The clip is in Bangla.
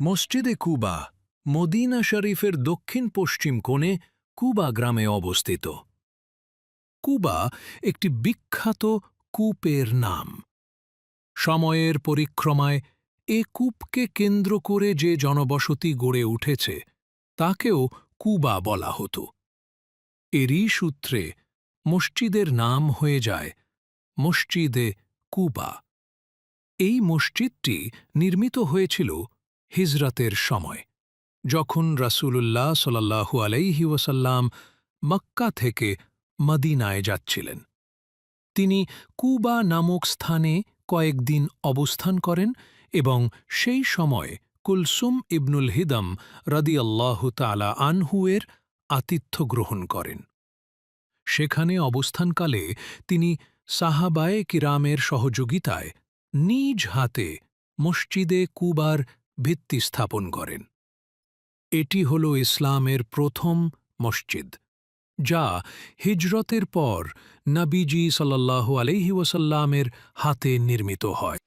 মসজিদে কুবা, মদিনা শরীফের দক্ষিণ পশ্চিম কোণে কুবা গ্রামে অবস্থিত। কুবা একটি বিখ্যাত কূপের নাম। সময়ের পরিক্রমায় এ কূপকে কেন্দ্র করে যে জনবসতি গড়ে উঠেছে, তাকেও কুবা বলা হতো। এরই সূত্রে মসজিদের নাম হয়ে যায় মসজিদে কুবা। এই মসজিদটি নির্মিত হয়েছিল হিজরতের সময়, যখন রাসূলুল্লাহ সাল্লাহু আলাইহি ওয়াসাল্লাম মক্কা থেকে মদিনায় যাচ্ছিলেন। তিনি কুবা নামক স্থানে কয়েকদিন অবস্থান করেন এবং সেই সময় কুলসুম ইবনুল হিদম রদিয়াল্লাহু তালা আনহুয়ের আতিথ্য গ্রহণ করেন। সেখানে অবস্থানকালে তিনি সাহাবায়ে কিরামের সহযোগিতায় নিজ হাতে মসজিদে কুবার ভিত্তি স্থাপন করেন। এটি হল ইসলামের প্রথম মসজিদ, যা হিজরতের পর নবীজি সাল্লাহ আলহি ওয়াসাল্লামের হাতে নির্মিত হয়।